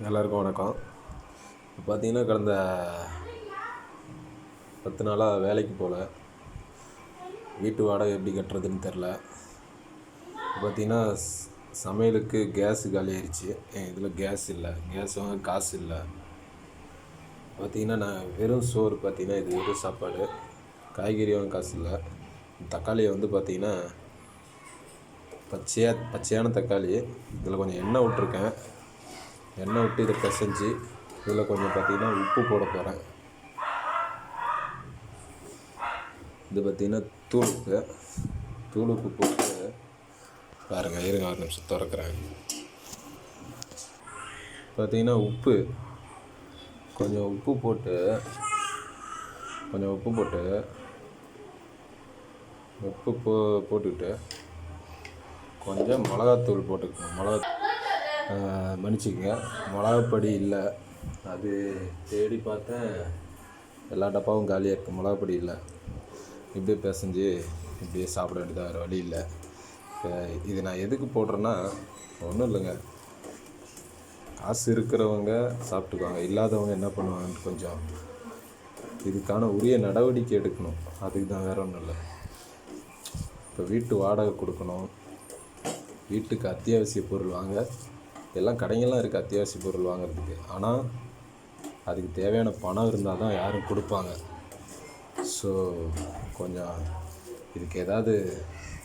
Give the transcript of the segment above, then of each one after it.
எல்லாருக்கும் வணக்கம். இப்போ பார்த்தீங்கன்னா கடந்த பத்து நாளாக வேலைக்கு போகல. வீட்டு வாடகை எப்படி கட்டுறதுன்னு தெரில. பார்த்தீங்கன்னா சமையலுக்கு கேஸு காலியாயிருச்சு என் இதில் கேஸ் இல்லை. கேஸ் வாங்க காசு இல்லை. பார்த்தீங்கன்னா நான் வெறும் சோறு பார்த்திங்கன்னா இது வெறும் சாப்பாடு. காய்கறி வாங்க காசு இல்லை. தக்காளியை வந்து பார்த்திங்கன்னா பச்சையாக பச்சையான தக்காளி. இதில் கொஞ்சம் எண்ணெய் விட்ருக்கேன் எண்ணெய் விட்டு இதை பிசைஞ்சு இதில் கொஞ்சம் பார்த்தீங்கன்னா உப்பு போட போகிறேன். இது பார்த்தீங்கன்னா தூள் உப்பு. தூள் உப்பு போட்டு பாருங்கள் இருங்க ஒரு நிமிஷம் திறக்கிறேன். பார்த்தீங்கன்னா உப்பு கொஞ்சம் உப்பு போட்டு கொஞ்சம் உப்பு போட்டு உப்பு போ போட்டுக்கிட்டு கொஞ்சம் மிளகாத்தூள் போட்டுக்கணும் மிளகா மன்னிச்சுக்கங்க. மிளகாப்பொடி இல்லை. அது தேடி பார்த்தேன். எல்லா டப்பாவும் காலியாக இருக்குது மிளகாப்பொடி இல்லை. இப்படியே பிசைஞ்சு இப்படியே சாப்பிட வேண்டியதாக வேறு வழி இல்லை. இப்போ இது நான் எதுக்கு போடுறேன்னா ஒன்றும் இல்லைங்க. காசு இருக்கிறவங்க சாப்பிட்டுக்குவாங்க. இல்லாதவங்க என்ன பண்ணுவாங்கன்னு கொஞ்சம் இதுக்கான உரிய நடவடிக்கை எடுக்கணும். அதுக்கு தான் வேற ஒன்றும் இல்லை. இப்போ வீட்டு வாடகை கொடுக்கணும். வீட்டுக்கு அத்தியாவசிய பொருள் வாங்க. எல்லாம் கடைங்கள்லாம் இருக்குது அத்தியாவசிய பொருள் வாங்குறதுக்கு. ஆனால் அதுக்கு தேவையான பணம் இருந்தால் தான் யாரும் கொடுப்பாங்க. ஸோ கொஞ்சம் இதுக்கு ஏதாவது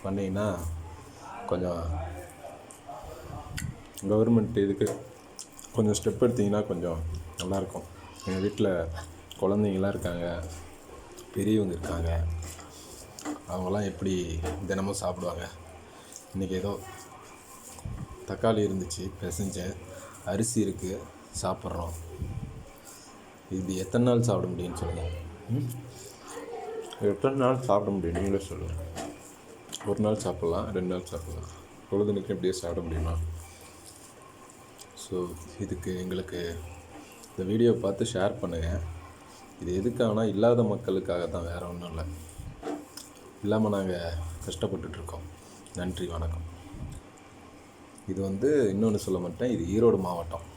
பண்ணிங்கன்னா கொஞ்சம் கவர்மெண்ட் இதுக்கு கொஞ்சம் ஸ்டெப் எடுத்திங்கன்னா கொஞ்சம் நல்லாயிருக்கும். எங்கள் வீட்டில் குழந்தைங்களாம் இருக்காங்க பெரியவங்க இருக்காங்க. அவங்களாம் எப்படி தினமும் சாப்பிடுவாங்க? இன்றைக்கி ஏதோ தக்காளி இருந்துச்சு பிசைஞ்சேன் அரிசி இருக்குது சாப்பிட்றோம். இது எத்தனை நாள் சாப்பிட முடியும்னு சொல்லுங்கள்? எத்தனை நாள் சாப்பிட முடியும்? நீங்களே சொல்லுங்கள் ஒரு நாள் சாப்பிட்லாம் ரெண்டு நாள் சாப்பிட்லாம். பொழுதுனுக்கு எப்படியே சாப்பிட முடியுமா? ஸோ இதுக்கு எங்களுக்கு இந்த வீடியோ பார்த்து ஷேர் பண்ணுங்கள் இது எதுக்காகனா இல்லாத மக்களுக்காக தான் வேறு ஒன்றும் இல்லை. இல்லாமல் நாங்கள் கஷ்டப்பட்டுட்ருக்கோம் நன்றி வணக்கம். இது வந்து இன்னொன்று சொல்ல மாட்டேன். இது ஈரோடு மாவட்டம்.